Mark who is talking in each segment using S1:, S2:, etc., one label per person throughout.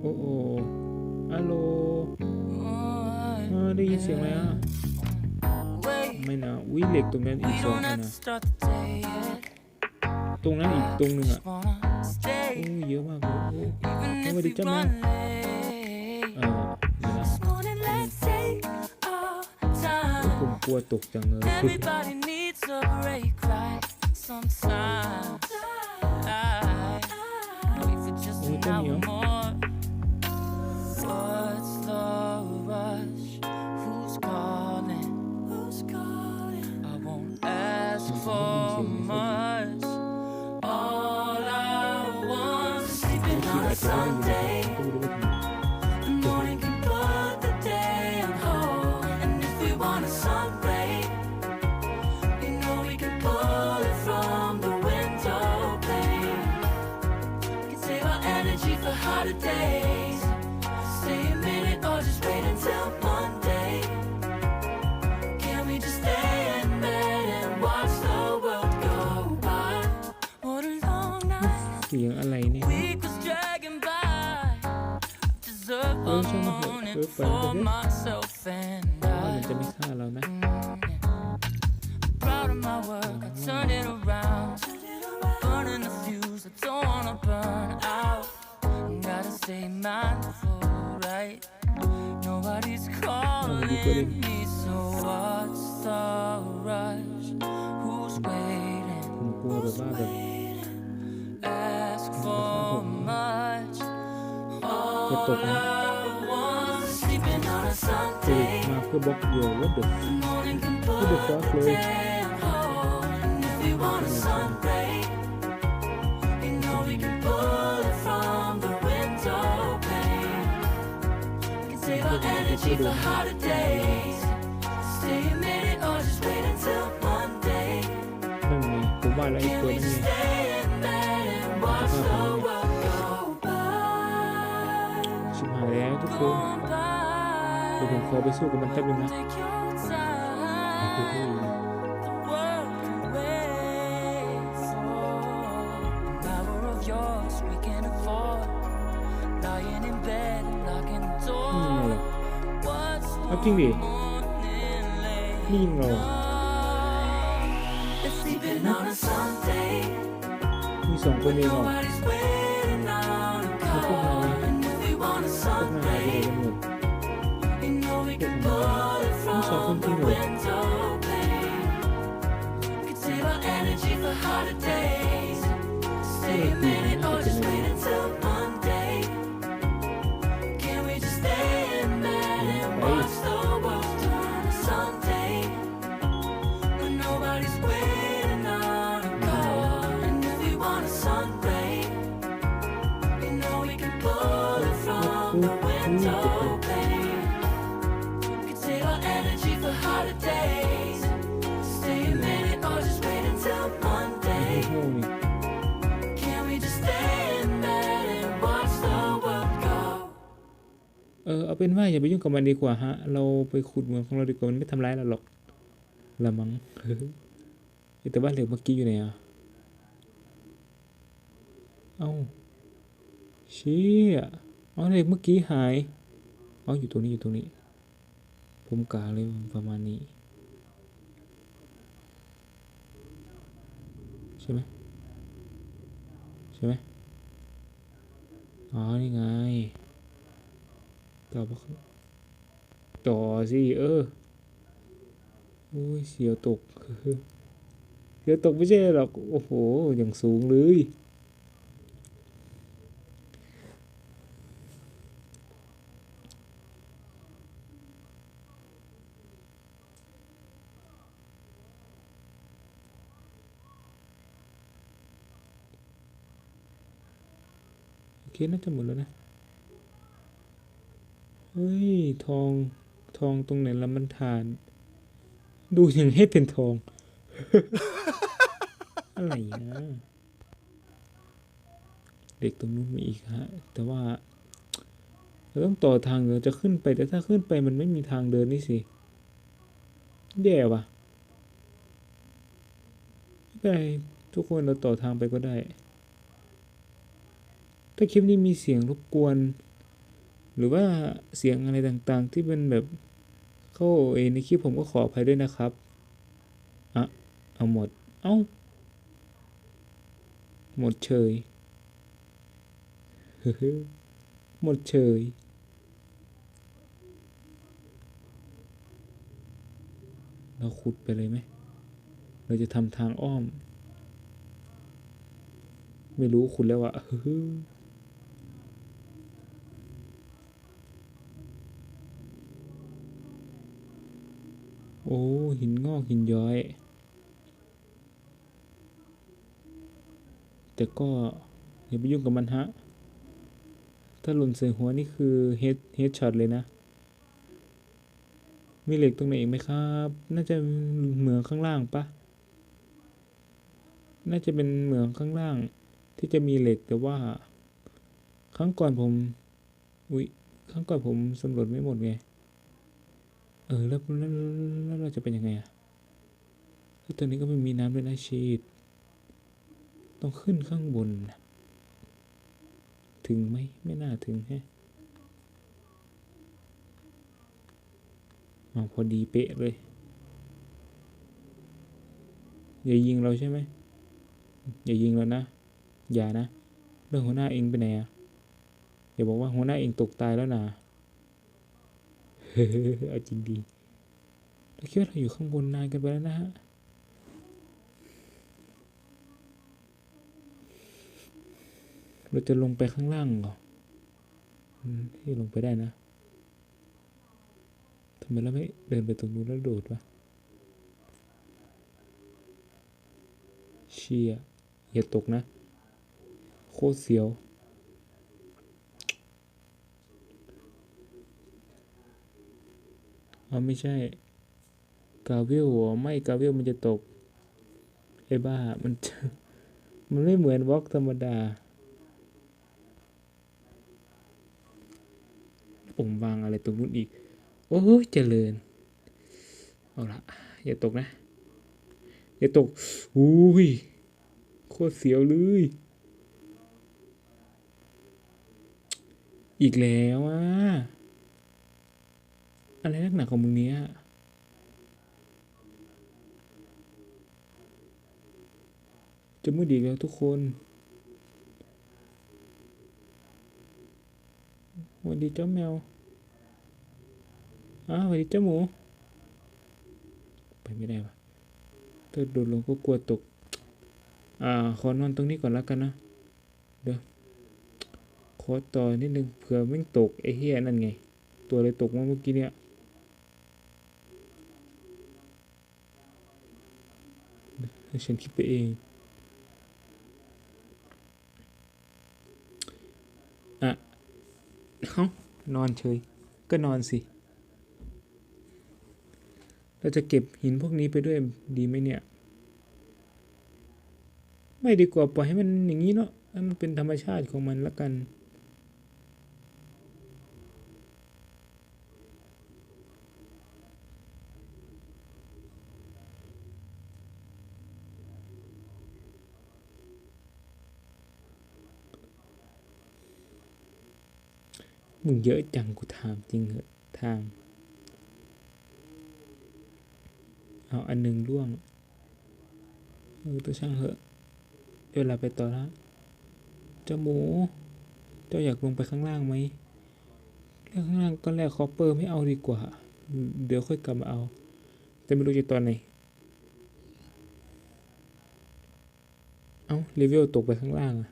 S1: โอ้โอ้ฮัลโหลอ่าได้ยินเสียงไหมอ่ะ ไม่นะวิเหล็กตรงนั้นอีก
S2: We
S1: สอง
S2: don't
S1: อัน
S2: have to
S1: นะ
S2: start the day yet.
S1: ตรงนั้นอีกตรงหนึ่งอ่ะ
S2: Just wanna
S1: โอ้
S2: stay,
S1: เยอะมากเลยโอ้
S2: even if
S1: Nobody
S2: we
S1: tell me.
S2: run late.
S1: อ่าเดี๋ยวนะ
S2: This morning, let's take our
S1: ผม
S2: time.
S1: กลัวตกจังเลย
S2: Everybody needs a break, right? Sometimes. I wait for just
S1: จะตกนะ
S2: I want sleeping on a
S1: ตื่น
S2: Sunday.
S1: มาเพื่อบล็อกโยว่าเด็ก
S2: The morning can
S1: Who the
S2: put
S1: fuck,
S2: the
S1: Lou?
S2: day on hold. And if we want a sun ray, you know we can pull it from the window pane. We can save our energy for hotter days. Stay a minute or just wait until Monday.
S1: นั่นไงผมว่าแล้วไอ้
S2: Can
S1: ตัว
S2: we
S1: นั้ แล้วทุกคน
S2: Going by.
S1: เดี๋ยวผมขอไปสู้กับมันแป๊บนึงนะ
S2: Take your time. The world can wait for an hour of yours we can afford. Lying in bed and locking the
S1: นี่ยิง
S2: door.
S1: เราเหรอ
S2: What's
S1: เอาจริงดิ
S2: morning late?
S1: นี่ยิงเราเหรอ
S2: It's sleeping on a Sunday.
S1: มีสองคนเองเหรอ
S2: Stay a minute or just
S1: ออเอาเป็นว่าอย่าไปยุ่งกับมันดีกว่าฮะ เราไปขุดเหมืองของเราดีกว่ามันไม่ทำร้ายเราหรอกละมั้งเฮ้ยแต่บ้านเหล็กเมื่อกี้อยู่ไหนอะ เอาเชี่ยเอาเหล็กเมื่อกี้หายเอาอยู่ตรงนี้อยู่ตรงนี้ ผมกาเลยประมาณนี้ ใช่ไหมใช่ไหมอ๋อ นี่ไง ต่อปะต่อสิเออโอ้ยเสียวตกเสียวตกไม่ใช่หรอกโอ้โหอย่างสูงเลยโอเคน่าจะหมดแล้วนะ เฮ้ย ทองทองตรงไหนละมันฐาน ดูอย่างให้เป็นทอง อะไรนะเด็กตรงนู้นมีอีกฮะ แต่ว่าเราต้องต่อทางเดินจะขึ้นไป แต่ถ้าขึ้นไปมันไม่มีทางเดินนี่สิแย่ว่ะไม่เป็นไรทุกคนเราต่อทางไปก็ได้ ถ้าคลิปนี้มีเสียงรบกวน หรือว่าเสียงอะไรต่างๆ ที่เป็นแบบเข้าเอในคลิปผมก็ขออภัยด้วยนะครับอะเอาหมด เอ้า หมดเฉยหมดเฉยเราขุดไปเลยไหม เราจะทำทางอ้อม ไม่รู้ขุดแล้วอะ โอ้ หินงอกหินย้อย แต่ก็อย่าไปยุ่งกับมันฮะ ถ้าหล่นใส่หัวนี่คือเฮดเฮดช็อตเลยนะ มีเหล็กตรงไหนอีกไหมครับ น่าจะเหมืองข้างล่างปะ น่าจะเป็นเหมืองข้างล่าง ที่จะมีเหล็กแต่ว่า ครั้งก่อนผม อุ๊ย ครั้งก่อนผมสำรวจไม่หมดไง เออแล้วแล้วเราจะเป็นยังไงอะแล้วตอนนี้ก็ไม่มีน้ำด้วยนะชีดต้องขึ้นข้างบนนะถึงไหมไม่น่าถึงแฮะอ๋อพอดีเป๊ะเลยอย่ายิงเราใช่ไหมอย่ายิงเรานะ อย่านะ เรื่องหัวหน้าเองไปไหนอะอย่าบอกว่าหัวหน้าเองตกตายแล้วนะ เฮ้อาจริงดีเราคิดว่าเราอยู่ข้างบนนานกันไปแล้วนะฮะเราจะลงไปข้างล่างเหรอที่ลงไปได้นะทำไมเราไม่เดินไปตรงนู้นแล้วโดดวะเชี่ยอย่าตกนะ โคตรเสียว อ๋อไม่ใช่กาเวลหรอไม่กาเวลมันจะตกไอ้บ้ามัน มันไม่เหมือนวอล์กธรรมดา ผมวางอะไรตรงนู้นอีก โอ้ยเจริญ เอาละอย่าตกนะ อย่าตก อุ้ย โคตรเสียวเลย อีกแล้วอะ อะไรนักหนาของมึงเนี้ยจะมืดอีกแล้วทุกคนสวัสดีเจ้าแมว อ้าวสวัสดีเจ้าหมู ไปไม่ได้ปะถ้าโดดลงก็กลัวตก อ่า ขอนอนตรงนี้ก่อนแล้วกันนะ เดี๋ยว ขอต่อนิดนึงเผื่อไม่งตกไอ้เหี้ยนั่นไง ตัวอะไรตกมาเมื่อกี้เนี่ย ให้ฉันคิดไปเอง อะเอ้านอนเฉย ก็นอนสิ เราจะเก็บหินพวกนี้ไปด้วยดีไหมเนี่ย ไม่ดีกว่าปล่อยให้มันอย่างนี้เนาะให้มันเป็นธรรมชาติของมันละกัน มึงเยอะจังกูถามจริงเหอะทางเอาอันหนึ่งร่วงเออตัวช่างเหอะเดี๋ยวเราไปต่อละเจ้าหมู เจ้าอยากลงไปข้างล่างไหมเรื่องข้างล่างตอนแรกคอปเปอร์ไม่เอาดีกว่า เดี๋ยวค่อยกลับมาเอา แต่ไม่รู้จะตอนไหน เอาเลเวลตกไปข้างล่างอะ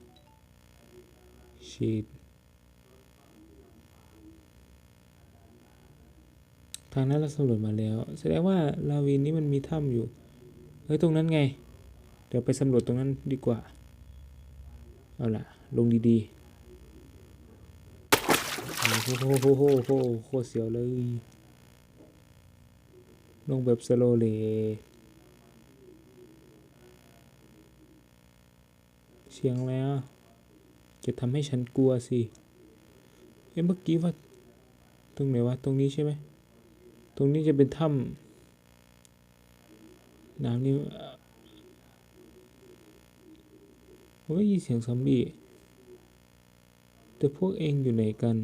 S1: ชีด ทางนั้นเราสำรวจมาแล้ว แสดงว่าลาวินนี้มันมีถ้ำอยู่ เฮ้ยตรงนั้นไง เดี๋ยวไปสำรวจตรงนั้นดีกว่า เอาล่ะ ลงดีๆ โอ้โหโหโหโหโคตรเสียวเลย ลงแบบสโลเลยเสียงแล้วจะทำให้ฉันกลัวสิ เอ้เมื่อกี้ว่า ตรงไหนวะ ตรงนี้ใช่ไหม ตรงนี้จะเป็นถ้ำน้ำนี่ผมได้ยินเสียงซอมบี้ แต่พวกเองอยู่ไหนกัน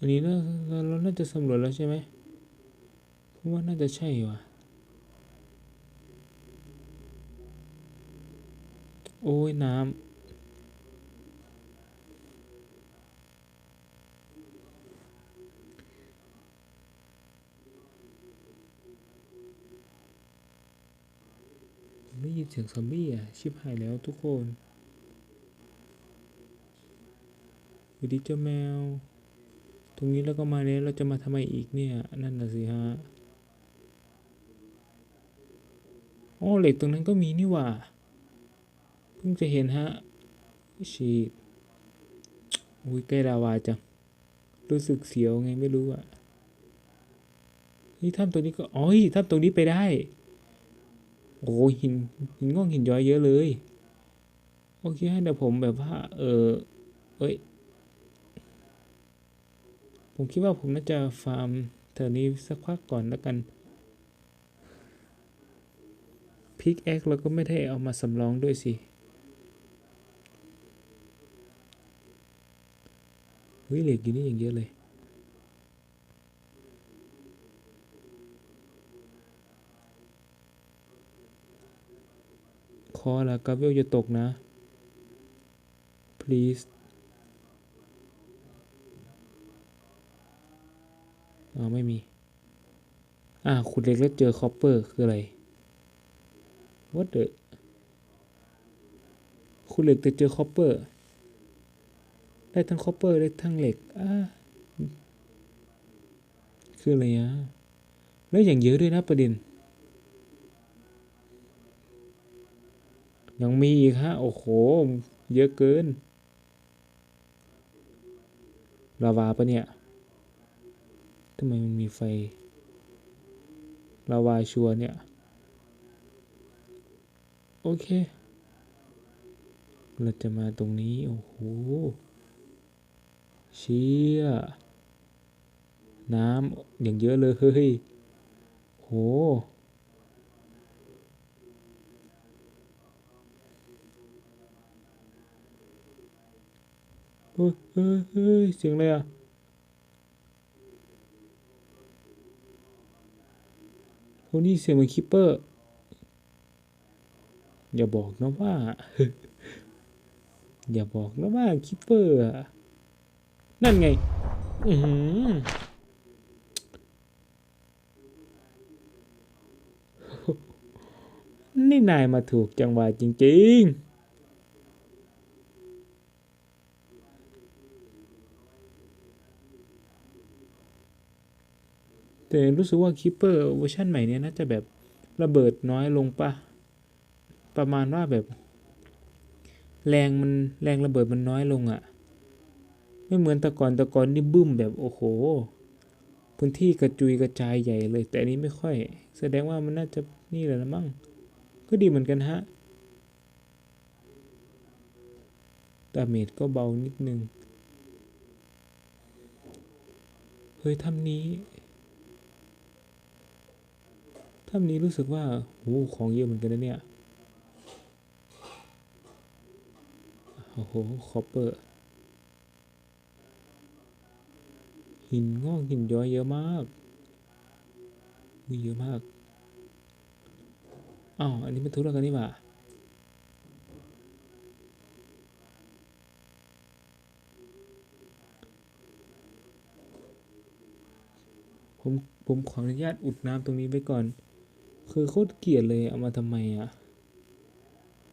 S1: อันนี้เราเราน่าจะสำรวจแล้วใช่ไหมผมว่าน่าจะใช่ว่ะ อ้ยน้ำมได้ยินเสียงซอมบี้อะ ชิบหายแล้วทุกคนสวัสดีเจ้าแมว ตรงนี้แล้วก็มาแล้วเราจะมาทำไมอีกเนี่ย นั่นน่ะสิฮะอ๋อเหล็กตรงนั้นก็มีนี่หว่า เพิ่งจะเห็นฮะชีดอุ้ยใกล้ลาวาจัง รู้สึกเสียวไงไม่รู้อะนี่ถ้ำตรงนี้ก็อ๋อถ้ำตรงนี้ไปได้ โอ้หินหินงอกหินย้อยเยอะเลย โอเคเดี๋ยวผมแบบว่า เออเอ้ย ผมคิดว่าผมน่าจะฟาร์มแถวนี้สักพักก่อนแล้วกันพิกแอคเราก็ไม่ได้เอามาสำรองด้วยสิ เฮ้ยเหล็กอยู่นี่อย่างเยอะเลยคอละกาเวลจะตกนะ please อ๋อไม่มี อ่าขุดเหล็กแล้วเจอคอปเปอร์คืออะไร what the ขุดเหล็กแต่เจอคอปเปอร์ ได้ทั้งคอปเปอร์ได้ทั้งเหล็กอ่าคืออะไรอะแล้วอย่างเยอะด้วยนะประเด็น ยังมีอีกฮะ โอ้โห เยอะเกินลาวาปะเนี่ยทำไมมันมีไฟลาวาชัวร์เนี่ย โอเค เราจะมาตรงนี้ โอ้โห เชี่ยน้ำอย่างเยอะเลยเฮ้ยโหเฮ้ยเฮ้ยเฮ้ยเสียงอะไรอะโอ้นี่เสียงเหมือนคิปเปอร์ อย่าบอกนะว่า อย่าบอกนะว่าคิปเปอร์อะ นั่นไงอือหือนี่นายมาถูกจังหวะจริง ๆแต่รู้สึกว่าคิปเปอร์เวอร์ชันใหม่เนี้ยน่าจะแบบระเบิดน้อยลงปะประมาณว่าแบบ แรงมันแรงระเบิดมันน้อยลงอะ่ะ ไม่เหมือนต่ก่อนต่ก่อนนี่บึ้มแบบโอ้โห พื้นที่กระจุยกระจายใหญ่เลย แต่อันนี้ไม่ค่อย แสดงว่ามันน่าจะนี่แหละละมั้งก็ดีเหมือนกันฮะดาเมจก็เบานิดนึง เฮ้ยถ้ำนี้ถ้ำนี้รู้สึกว่าโหของเยอะเหมือนกันนะเนี่ย โอ้โห คอปเปอร์ หินงอกหินย้อยเยอะมากมีเยอะมากอ้าวอันนี้มันทุบแล้วกันนี่หว่าผมผมขออนุญาตอุดน้ำตรงนี้ไว้ก่อน คือโคตรเกลียดเลยเอามาทำไมอะ่ะ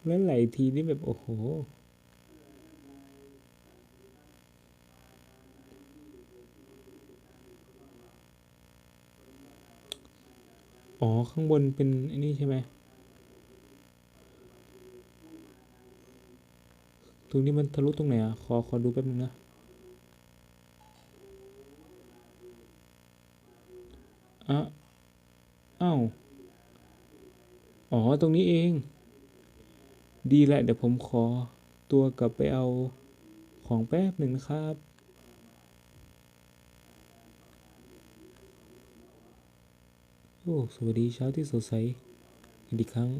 S1: แล้วไหลทีนี่แบบโอ้โห อ๋อ ข้างบนเป็นอ้นี่ใช่ไหมตรงนี้มันทะลุตรงไหนอะ ขอ ขอดูแป๊บนึงนะ อะอ้าวอ๋อ ตรงนี้เอง ดีแหละ เดี๋ยวผมขอตัวกลับไปเอาของแป๊บหนึ่งนะครับ โอ้ สวัสดีเช้าที่สดใสอีกครั้ง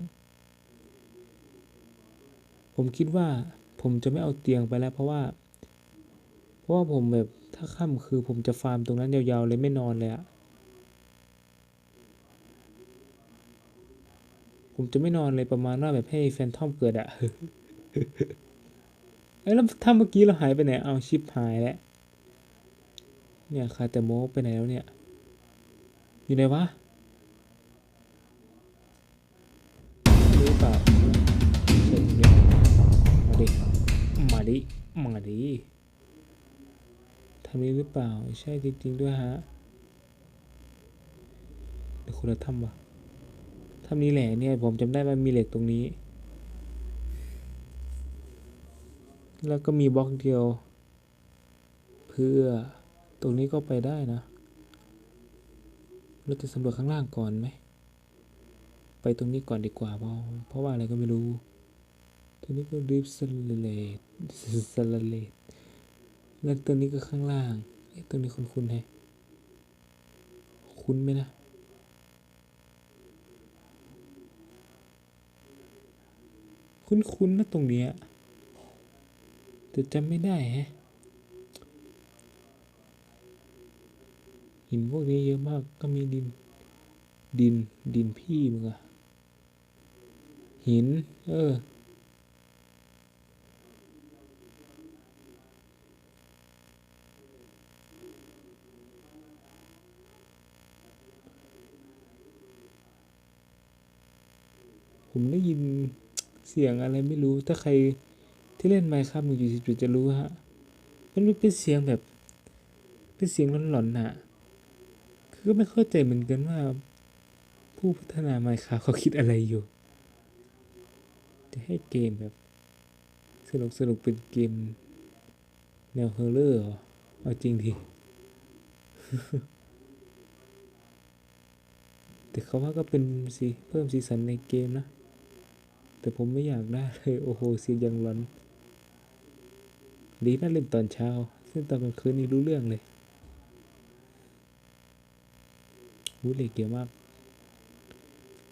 S1: ผมคิดว่าผมจะไม่เอาเตียงไปแล้ว เพราะว่าผราะว่าผมแบบถ้าค่ำคือผมจะฟาร์มตรงนั้นยาวๆเลยไม่นอนเลยอะผมจะไม่นอนเลยประมาณว่าแบบให้แฟนทอมเกิดอะเอ้แล้วถ้าเมื่อกี้เราหายไปไหน เอาชิปหายแล้ว เนี่ยคาแต่โมไปไหนแล้วเนี่ย อยู่ไหนวะ ดิมาดิมาดิทำนี้หรือเปล่า ใช่จริง ๆ ด้วยฮะเดี๋ยวคนละทำวะทำนี้แหละเนี่ยผมจำได้ว่ามีเหล็กตรงนี้ แล้วก็มีบล็อกเดียว เพื่อตรงนี้ก็ไปได้นะ เราจะสำรวจข้างล่างก่อนไหม ไปตรงนี้ก่อนดีกว่าเพราะเพราะว่าอะไรก็ไม่รู้ ตรงนี้ก็ริฟสเลตสเลตแล้วตัวนี้ก็ข้างล่างเอ๊ะตัวนี้คุ้นๆแฮคุ้นไหมนะคุ้นๆนะตรงเนี้ยแต่จำไม่ได้แฮะหินพวกนี้เยอะมากก็มีดิน ดินดินพี่มึงอะหิน เออ ผมได้ยินเสียงอะไรไม่รู้ถ้าใครที่เล่นไมค์ครับหนึ่งจุดสิบจุดจะรู้ฮะมันเป็นเสียงแบบเป็นเสียงหลอนๆน่ะคือก็ไม่เข้าใจเหมือนกันว่า ผู้พัฒนาไมค์ครับเขาคิดอะไรอยู่ จะให้เกมแบบสนุกสนุกเป็นเกม แนวเฮอร์เรอร์เหรอเอาจริงทีแต่เขาว่าก็เป็นสีเพิ่มสีสันในเกมนะ แต่ผมไม่อยากได้เลยโอ้โหเสียงยังร้อนดีน่าเล่นตอนเช้าซึ่งตอนกลางคืนนี่รู้เรื่องเลยหูเหล็กเยอะมาก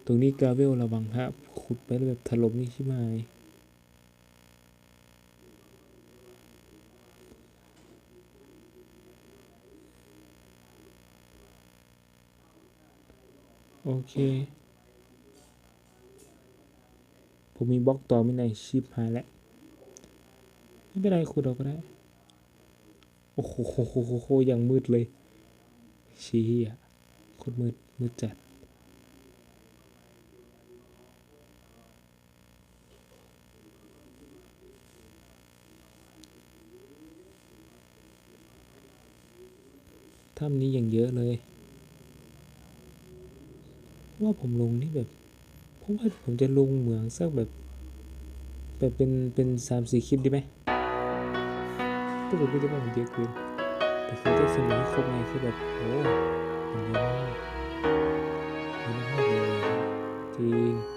S1: ตรงนี้กราเวลระวังครับ ขุดไปแบบถล่มนี่ใช่ไหมโอเค ผมมีบล็อกต่อไม่ในชิปหายแล้วไม่เป็นไรขุดเอาก็ได้ โอ้โหโหโหโหโหยังมืดเลยชี้อะคตรมืดมืดจัด ถ้ำนี้ยังเยอะเลย ว่าผมลงนี่แบบ ผมว่าผมจะลงเหมืองสักแบบ แบบเป็นเป็นสามสี่คลิปดีไหมปรากฏก็จะว่าผมเยอะเกินแต่คือได้สมองครบไงคือแบบโอ้มัเยอะมากเยอะมากเลยจริง